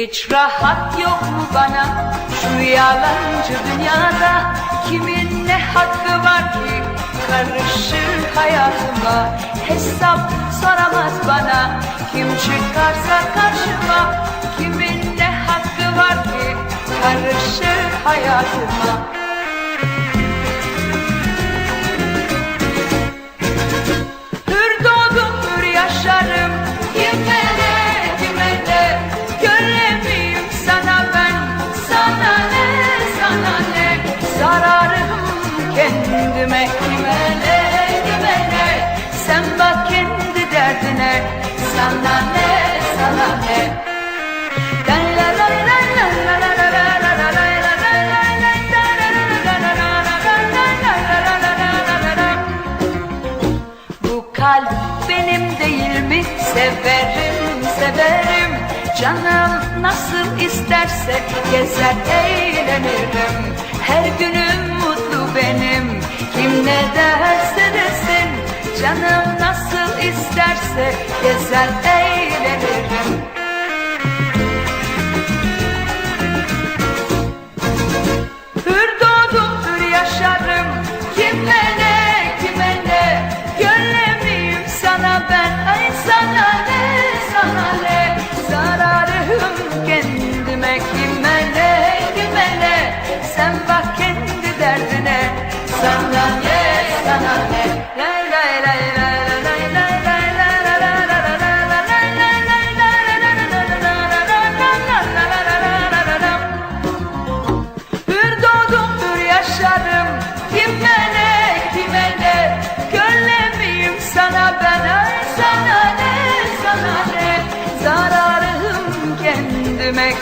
Hiç rahat yok mu bana? Şu yalancı dünyada Kimin ne hakkı var ki? Karışır hayatıma Hesap soramaz bana. Kim çıkarsa karşıma Kimin ne hakkı var ki? Karışır hayatıma kendime kimene kimene Sen bak kendi derdine sana ne sana ne Bu kalp benim değil mi? Severim, severim Canım nasıl isterse gezer eğlenirim Her günü Canım nasıl isterse gezer eğlenirim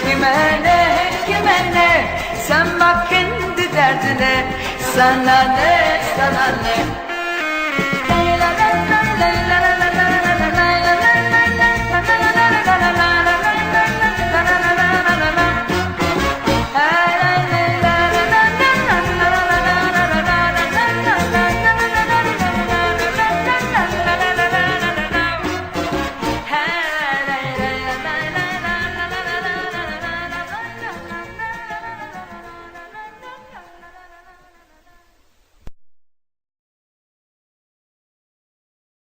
Kime ne kime ne? Sen bak kendi derdine. Sana ne sana ne